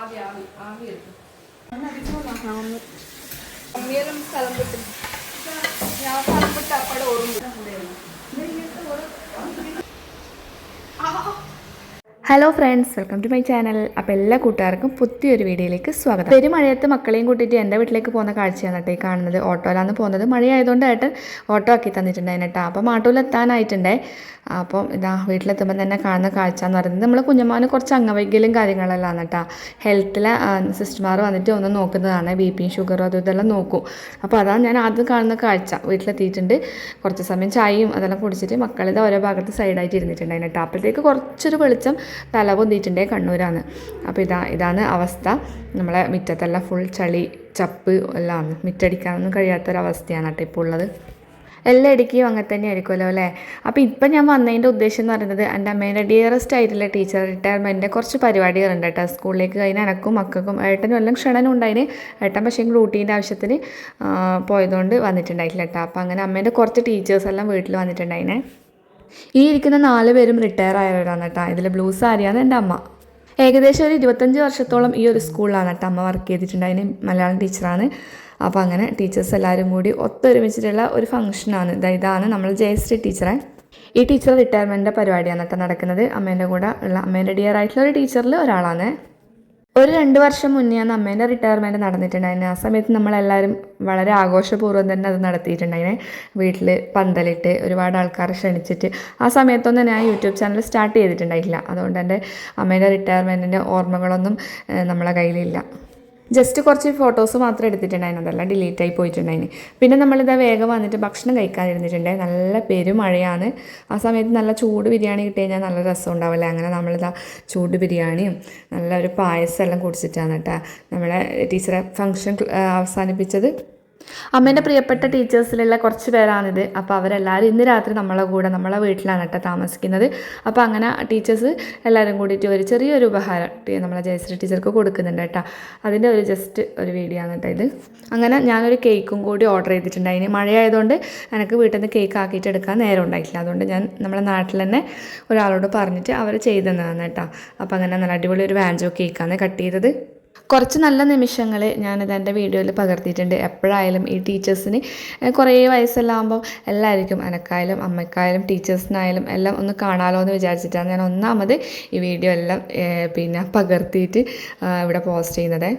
ആവി ആവി ആവി എടുക്കും അമ്മിയെല്ലാം സ്ഥലം വിട്ടു. ഞാൻ സ്ഥലം വിട്ട് അപ്പടെ ഓർമ്മ hello friends welcome to my channel അപ്പോൾ എല്ലാ കൂട്ടുകാർക്കും പുതിയൊരു വീഡിയോയിലേക്ക് സ്വാഗതം. പെരുമഴയത്ത് മക്കളെയും കൂട്ടിയിട്ട് എന്റെ വീട്ടിലേക്ക് പോകുന്ന കാഴ്ചയാണ് കേട്ടോ ഈ കാണുന്നത്. ഓട്ടോയിലാണ് പോകുന്നത്. മഴയായതുകൊണ്ട് ഏട്ടൻ ഓട്ടോ ആക്കി തന്നിട്ടുണ്ടായിരുന്നു കേട്ടോ അപ്പോൾ മാട്ടൂലെത്താനായിട്ടുണ്ടേ അപ്പം ഇതാ വീട്ടിലെത്തുമ്പോൾ തന്നെ കാണുന്ന കാഴ്ച എന്ന് പറയുന്നത് നമ്മൾ കുഞ്ഞമ്മാന് കുറച്ച് അംഗവൈകല്യം കാര്യങ്ങളെല്ലാം കേട്ടോ. ഹെൽത്തിലെ സിസ്റ്റർമാർ വന്നിട്ട് ഒന്ന് നോക്കുന്നതാണ്. ബി പിയും ഷുഗറും അതും ഇതെല്ലാം നോക്കും. അപ്പോൾ അതാണ് ഞാൻ ആദ്യം കാണുന്ന കാഴ്ച. വീട്ടിലെത്തിയിട്ടുണ്ട്. കുറച്ച് സമയം ചായയും അതെല്ലാം കുടിച്ചിട്ട് മക്കളിത് ഓരോ ഭാഗത്ത് സൈഡായിട്ട് ഇരുന്നിട്ടുണ്ടായിരുന്നു കേട്ടോ. അപ്പോഴത്തേക്ക് കുറച്ചൊരു വെളിച്ചം തല പൊന്തിയിട്ടുണ്ടേ കണ്ണൂരാണ്. അപ്പോൾ ഇതാ ഇതാണ് അവസ്ഥ. നമ്മളെ മുറ്റത്തെല്ലാം ഫുൾ ചളി ചപ്പ് എല്ലാം മുറ്റടിക്കാനൊന്നും കഴിയാത്തൊരവസ്ഥയാണ് കേട്ടോ ഇപ്പോൾ ഉള്ളത്. എല്ലാ ഇടയ്ക്കും അങ്ങനെ തന്നെ ആയിരിക്കുമല്ലോ അല്ലേ? അപ്പോൾ ഇപ്പം ഞാൻ വന്നതിന്റെ ഉദ്ദേശം എന്ന് പറയുന്നത് എന്റെ അമ്മേന്റെ ഡിയറസ്റ്റ് ആയിട്ടുള്ള ടീച്ചർ റിട്ടയർമെന്റിന്റെ കുറച്ച് പരിപാടികളുണ്ട് കേട്ടോ. സ്കൂളിലേക്ക് കഴിഞ്ഞ എനക്കും മക്കൾക്കും ഏട്ടനും എല്ലാം ക്ഷണനും ഉണ്ടായിന്. ഏട്ടൻ പക്ഷേ ഡ്യൂട്ടീന്റെ ആവശ്യത്തിന് പോയതുകൊണ്ട് വന്നിട്ടുണ്ടായിട്ടില്ല കേട്ടോ. അപ്പോൾ അങ്ങനെ അമ്മേന്റെ കുറച്ച് ടീച്ചേഴ്സ് എല്ലാം വീട്ടിൽ വന്നിട്ടുണ്ടായിനെ. ഈ ഇരിക്കുന്ന നാല് പേരും റിട്ടയർ ആയവരാണ് കേട്ടോ. ഇതിൽ ബ്ലൂ സാരിയാണ് എന്റെ അമ്മ. ഏകദേശം ഒരു ഇരുപത്തഞ്ച് വർഷത്തോളം ഈ ഒരു സ്കൂളിലാണ് കേട്ടോ അമ്മ വർക്ക് ചെയ്തിട്ടുണ്ട്. അതിന് മലയാളം ടീച്ചറാണ് അപ്പോൾ അങ്ങനെ ടീച്ചേഴ്സ് എല്ലാവരും കൂടി ഒത്തൊരുമിച്ചിട്ടുള്ള ഒരു ഫംഗ്ഷനാണ് ഇതാ ഇതാണ് നമ്മൾ ജയശ്രീ ടീച്ചറെ ഈ ടീച്ചർ റിട്ടയർമെന്റിന്റെ പരിപാടിയാണ് കേട്ടോ നടക്കുന്നത്. അമ്മേന്റെ കൂടെ ഉള്ള അമ്മേന്റെ ഡിയർ ആയിട്ടുള്ള ഒരു ടീച്ചറിൽ ഒരാളാണ്. ഒരു രണ്ട് വർഷം മുന്നേ അന്ന് അമ്മേന്റെ റിട്ടയർമെന്റ് നടന്നിട്ടുണ്ടായിരുന്നു. ആ സമയത്ത് നമ്മളെല്ലാവരും വളരെ ആഘോഷപൂർവം തന്നെ അത് നടത്തിയിട്ടുണ്ടായിനെ വീട്ടിൽ പന്തലിട്ട് ഒരുപാട് ആൾക്കാരെ ക്ഷണിച്ചിട്ട്. ആ സമയത്തൊന്നും ഞാൻ യൂട്യൂബ് ചാനൽ സ്റ്റാർട്ട് ചെയ്തിട്ടുണ്ടായിട്ടില്ല. അതുകൊണ്ട് എന്റെ അമ്മേന്റെ റിട്ടയർമെന്റിന്റെ ഓർമ്മകളൊന്നും നമ്മളെ കയ്യിലില്ല. ജസ്റ്റ് കുറച്ച് ഫോട്ടോസ് മാത്രം എടുത്തിട്ടുണ്ടായിരുന്നു അതെല്ലാം ഡിലീറ്റ് ആയി പോയിട്ടുണ്ടായിരുന്നു പിന്നെ നമ്മളിതാ വേഗം വന്നിട്ട് ഭക്ഷണം കഴിക്കാതിരുന്നിട്ടുണ്ട് നല്ല പെരുമഴയാണ് ആ സമയത്ത് നല്ല ചൂട് ബിരിയാണി കിട്ടി കഴിഞ്ഞാൽ നല്ല രസം ഉണ്ടാവില്ലേ അങ്ങനെ നമ്മളിതാ ചൂട് ബിരിയാണിയും നല്ല ഒരു പായസം എല്ലാം കുടിച്ചിട്ടാണ് കേട്ടോ നമ്മളെ ടീച്ചറെ ഫംഗ്ഷൻ അവസാനിപ്പിച്ചത്. അമ്മേന്റെ പ്രിയപ്പെട്ട ടീച്ചേഴ്സിലുള്ള കുറച്ച് പേരാണിത്. അപ്പോൾ അവരെല്ലാവരും ഇന്ന് രാത്രി നമ്മളെ കൂടെ നമ്മളെ വീട്ടിലാണ് കേട്ടോ താമസിക്കുന്നത്. അപ്പോൾ അങ്ങനെ ടീച്ചേഴ്സ് എല്ലാവരും കൂടിയിട്ട് ഒരു ചെറിയൊരു ഉപഹാരം നമ്മളെ ജയശ്രീ ടീച്ചർക്ക് കൊടുക്കുന്നുണ്ട് കേട്ടോ. അതിന്റെ ഒരു ജസ്റ്റ് ഒരു വീഡിയോ ആണ് കേട്ടോ ഇത്. അങ്ങനെ ഞാനൊരു കേക്കും കൂടി ഓർഡർ ചെയ്തിട്ടുണ്ട്. അതിന് മഴയായതുകൊണ്ട് എനിക്ക് വീട്ടിൽ നിന്ന് കേക്ക് ആക്കിയിട്ട് എടുക്കാൻ നേരം ഉണ്ടായിട്ടില്ല. അതുകൊണ്ട് ഞാൻ നമ്മളെ നാട്ടിൽ തന്നെ ഒരാളോട് പറഞ്ഞിട്ട് അവർ ചെയ്തു തന്നതാണ് കേട്ടോ. അപ്പോൾ അങ്ങനെ നല്ല അടിപൊളി ഒരു വാഞ്ചോ കേക്കാണ് കട്ട് ചെയ്തത്. കുറച്ച് നല്ല നിമിഷങ്ങൾ ഞാനത് എന്റെ വീഡിയോയിൽ പകർത്തിയിട്ടുണ്ട്. എപ്പോഴായാലും ഈ ടീച്ചേഴ്സിന് കുറേ വയസ്സെല്ലാം ആകുമ്പോൾ എല്ലാവർക്കും എനക്കായാലും അമ്മക്കായാലും ടീച്ചേഴ്സിനായാലും എല്ലാം ഒന്ന് കാണാമല്ലോ എന്ന് വിചാരിച്ചിട്ടാണ് ഞാൻ ഒന്നാമത് ഈ വീഡിയോ എല്ലാം പിന്നെ പകർത്തിയിട്ട് ഇവിടെ പോസ്റ്റ് ചെയ്യുന്നത്.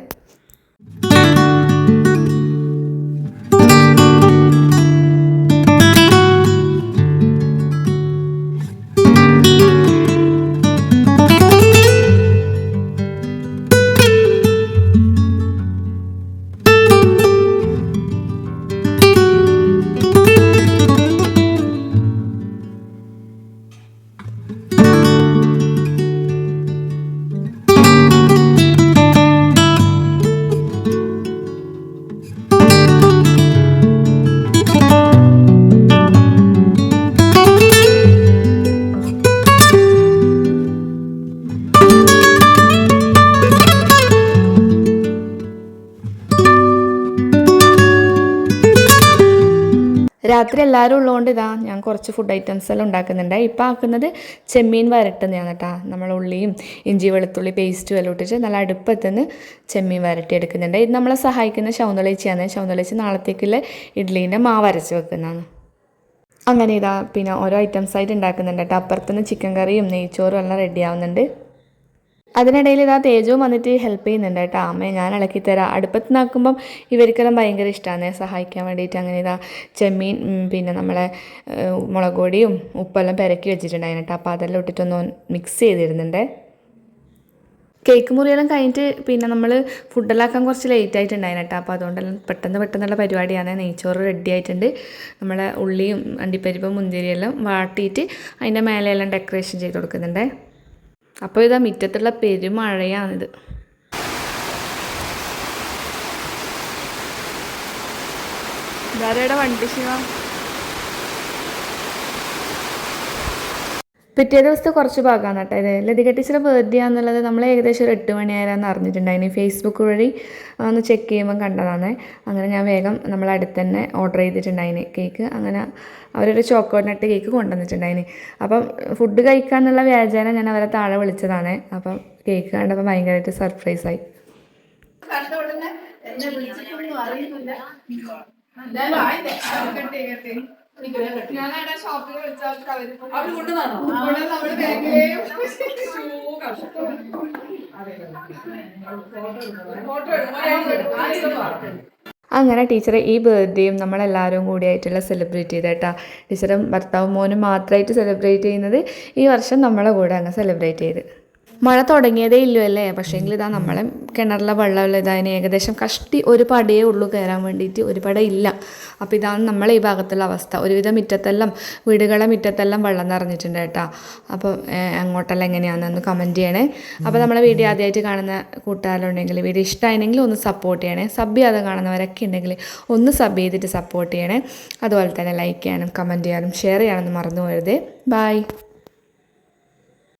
രാത്രി എല്ലാവരും ഉള്ളതുകൊണ്ട് ഇതാ ഞാൻ കുറച്ച് ഫുഡ് ഐറ്റംസ് എല്ലാം ഉണ്ടാക്കുന്നുണ്ട്. ഇപ്പം ആക്കുന്നത് ചെമ്മീൻ വരട്ടുന്നതാണ് കേട്ടോ. നമ്മൾ ഉള്ളിയും ഇഞ്ചി വെളുത്തുള്ളി പേസ്റ്റും എല്ലാം ഇട്ടിട്ട് നല്ല അടുപ്പത്തുനിന്ന് ചെമ്മീൻ വരട്ടി എടുക്കുന്നുണ്ട് ഇത് നമ്മളെ സഹായിക്കുന്ന ശൗന്തളേച്ചിയാണ് ശൗന്തളേച്ചി നാളത്തേക്കുള്ള ഇഡ്ലീന്റെ മാവ് അരച്ച് വെക്കുന്നതാണ്. അങ്ങനെ ഇതാ പിന്നെ ഓരോ ഐറ്റംസ് ആയിട്ട് ഉണ്ടാക്കുന്നുണ്ട് കേട്ടോ. അപ്പുറത്തുനിന്ന് ചിക്കൻ കറിയും നെയ്ച്ചോറും എല്ലാം റെഡി ആവുന്നുണ്ട്. അതിനിടയിൽ ഇതാ തേജവും വന്നിട്ട് ഹെൽപ്പ് ചെയ്യുന്നുണ്ട് കേട്ടോ. അമ്മയെ ഞാൻ ഇളക്കി തരാം. അടുപ്പത്ത് നിന്നാക്കുമ്പം ഇവർക്കെല്ലാം ഭയങ്കര ഇഷ്ടമാണ് സഹായിക്കാൻ വേണ്ടിയിട്ട് അങ്ങനെ ഇതാ ചെമ്മീൻ പിന്നെ നമ്മളെ മുളക് പൊടിയും ഉപ്പെല്ലാം പെരക്കി വെച്ചിട്ടുണ്ടായിരുന്നു കേട്ടോ. അപ്പോൾ അതെല്ലാം ഇട്ടിട്ടൊന്ന് മിക്സ് ചെയ്തിരുന്നുണ്ട്. കേക്ക് മുറിയെല്ലാം കഴിഞ്ഞിട്ട് പിന്നെ നമ്മൾ ഫുഡെല്ലാം കുറച്ച് ലേറ്റ് ആയിട്ടുണ്ടായിരുന്നു കേട്ടോ. അപ്പോൾ അതുകൊണ്ടെല്ലാം പെട്ടെന്ന് പെട്ടെന്നുള്ള പരിപാടിയാണ്. നെയ്ച്ചോറ് റെഡി ആയിട്ടുണ്ട്. നമ്മളെ ഉള്ളിയും അണ്ടിപ്പരിപ്പും മുന്തിരിയെല്ലാം വാട്ടിയിട്ട് അതിന്റെ മേലെയെല്ലാം ഡെക്കറേഷൻ ചെയ്ത് കൊടുക്കുന്നുണ്ട്. അപ്പോൾ ഇതാ മുറ്റത്തുള്ള പെരുമഴയാണിത് ഇതാരുടെ വണ്ടി ശിവ? പിറ്റേ ദിവസത്തെ കുറച്ച് ഭാഗമാണ് കേട്ടോ. ഇത് ലതിക ടീച്ചറെ ബർത്ത്ഡേ ആണെന്നുള്ളത് നമ്മൾ ഏകദേശം ഒരു എട്ട് മണിയായിരുന്നു അറിഞ്ഞിട്ടുണ്ടായിരുന്നു ഫേസ്ബുക്ക് വഴി ഒന്ന് ചെക്ക് ചെയ്യുമ്പോൾ കണ്ടതാണ്. അങ്ങനെ ഞാൻ വേഗം നമ്മൾ അടുത്ത് ഓർഡർ ചെയ്തിട്ടുണ്ടായിന് കേക്ക് അങ്ങനെ അവരൊരു ചോക്കോനട്ട് കേക്ക് കൊണ്ടുവന്നിട്ടുണ്ടായിന് അപ്പം ഫുഡ് കഴിക്കാന്നുള്ള വ്യാജേന ഞാൻ അവരെ താഴെ വിളിച്ചതാണ്. അപ്പം കേക്ക് കണ്ടപ്പോൾ ഭയങ്കരമായിട്ട് സർപ്രൈസായി ഞാൻ വായില്ലേ കട്ടെ കട്ടെ ഞാനവിടെ ഷോപ്പിൽ വിളിച്ചവർക്ക് അവർ അവർ കൊണ്ടുവന്നോ ഇവിടെ നമ്മുടെ ബാങ്കിലേ ഫോട്ടോ എടുക്കും അങ്ങനെ ടീച്ചർ ഈ ബർത്ത്ഡേയും നമ്മളെല്ലാവരും കൂടിയായിട്ടുള്ള സെലിബ്രേറ്റ് ചെയ്തേട്ടാ. ടീച്ചറും ഭർത്താവും മോനും മാത്രമായിട്ട് സെലിബ്രേറ്റ് ചെയ്യുന്നത് ഈ വർഷം നമ്മളെ കൂടെ അങ്ങ് സെലിബ്രേറ്റ് ചെയ്ത്. മഴ തുടങ്ങിയതേ ഇല്ലോ അല്ലേ? പക്ഷേങ്കിൽ ഇതാ നമ്മളെ കിണറിലെ വെള്ളമുള്ള ഇതായ ഏകദേശം കഷ്ടി ഒരു പടയേ ഉള്ളൂ കയറാൻ വേണ്ടിയിട്ട് ഒരു പട ഇല്ല. അപ്പോൾ ഇതാണ് നമ്മളെ ഈ ഭാഗത്തുള്ള അവസ്ഥ. ഒരുവിധം മുറ്റത്തെല്ലാം വീടുകളെ മുറ്റത്തെല്ലാം വെള്ളം നിറഞ്ഞിട്ടുണ്ട് കേട്ടോ. അപ്പോൾ അങ്ങോട്ടെല്ലാം എങ്ങനെയാണെന്നൊന്ന് കമന്റ് ചെയ്യണേ. അപ്പോൾ നമ്മളെ വീഡിയോ ആദ്യമായിട്ട് കാണുന്ന കൂട്ടുകാരുണ്ടെങ്കിൽ വീഡിയോ ഇഷ്ടമായെങ്കിൽ ഒന്ന് സപ്പോർട്ട് ചെയ്യണേ. സബ് ചെയ്യാതെ കാണുന്നവരൊക്കെ ഉണ്ടെങ്കിൽ ഒന്ന് സബ് ചെയ്തിട്ട് സപ്പോർട്ട് ചെയ്യണേ. അതുപോലെ തന്നെ ലൈക്ക് ചെയ്യാനും കമന്റ് ചെയ്യാനും ഷെയർ ചെയ്യാനൊന്നും മറന്നു പോകരുത്. ബൈ